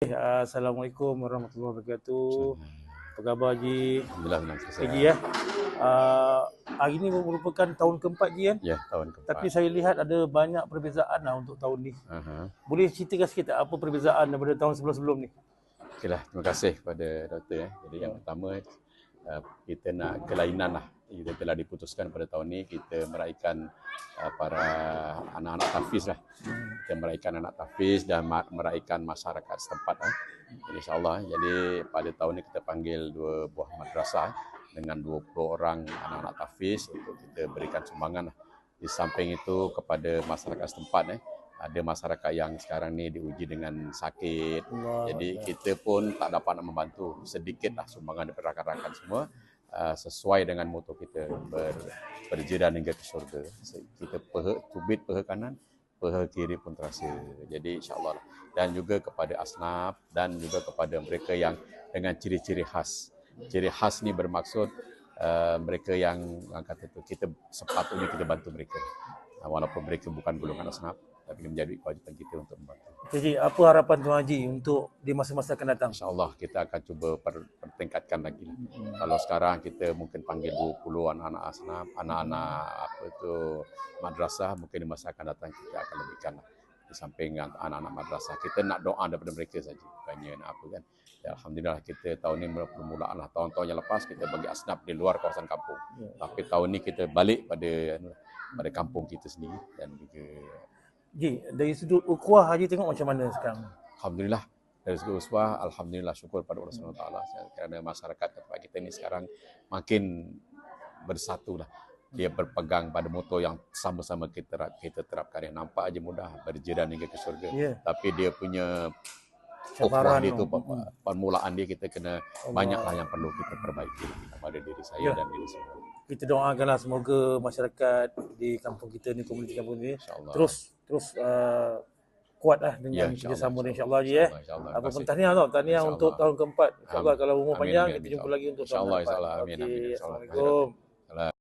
Assalamualaikum warahmatullahi wabarakatuh. Apa khabar Haji? Alhamdulillah senang selesai. Haji ya. Uh, hari ini merupakan tahun keempat Ji kan? Ya, tahun keempat. Tapi saya lihat ada banyak perbezaan lah untuk tahun ni. Aha. Boleh ceritakan sikit tak apa perbezaan daripada tahun sebelum-sebelum ni? Okeylah, terima kasih kepada doktor. Eh. Jadi yang pertama, uh, kita nak kelainan lah. Kita telah diputuskan pada tahun ini kita meraihkan uh, para anak-anak tafiz lah. Kita meraihkan anak tafiz dan meraihkan masyarakat setempat. Eh. InsyaAllah, jadi pada tahun ini kita panggil dua buah madrasah dengan 20 orang anak-anak tafiz untuk kita berikan sumbangan lah. Di samping itu kepada masyarakat setempat eh, ada masyarakat yang sekarang ni diuji dengan sakit. Allah Jadi kita pun tak dapat nak membantu sedikit lah sumbangan daripada rakan-rakan semua uh, sesuai dengan moto kita ber, berjiran hingga ke syurga. Kita peha, tubit peha kanan, peha kiri pun terasa. Jadi insyaAllah lah. Dan juga kepada asnaf dan juga kepada mereka yang dengan ciri-ciri khas. Ciri khas ni bermaksud uh, mereka yang orang kata tu kita sepatutnya kita bantu mereka. Walaupun mereka bukan golongan asnaf tapi menjadi kewajipan kita untuk membantu. Jadi apa harapan Tuan Haji untuk di masa-masa akan datang? InsyaAllah kita akan cuba per, pertingkatkan lagi. Kalau sekarang kita mungkin panggil 20 anak-anak asnaf, anak-anak apa itu madrasah, mungkin di masa akan datang kita akan lebihkan lah. Di samping anak-anak madrasah. Kita nak doa daripada mereka saja. Bukannya nak apa kan. Ya, Alhamdulillah kita tahun ini permulaan lah. Tahun-tahun yang lepas kita bagi asnaf di luar kawasan kampung. Ya. Tapi tahun ini kita balik pada pada kampung kita sendiri dan juga Ji, dari sudut ukhuwah Haji tengok macam mana sekarang? Alhamdulillah dari segi uswah, Alhamdulillah syukur pada Allah SWT kerana masyarakat tempat kita ni sekarang makin bersatu lah. Dia berpegang pada moto yang sama-sama kita terap, kita terapkan yang nampak aja mudah berjiran hingga ke syurga. Ya. Tapi dia punya Cabaran ukhuwah dia tu pe- permulaan dia kita kena Allah. banyaklah yang perlu kita perbaiki pada diri saya Ya. dan diri semua. Kita doakanlah semoga masyarakat di kampung kita ni, komuniti kampung ni terus terus uh, kuatlah dengan Ya, kerjasama ni insyaAllah, Haji eh. insyaAllah, insyaAllah. Apa pun tahniah tau, tahniah InsyaAllah. untuk tahun keempat. InsyaAllah Amin. kalau umur Amin, panjang amin, kita jumpa lagi untuk tahun InsyaAllah, keempat. insyaAllah. Amin, Okey, amin, insyaAllah. Assalamualaikum.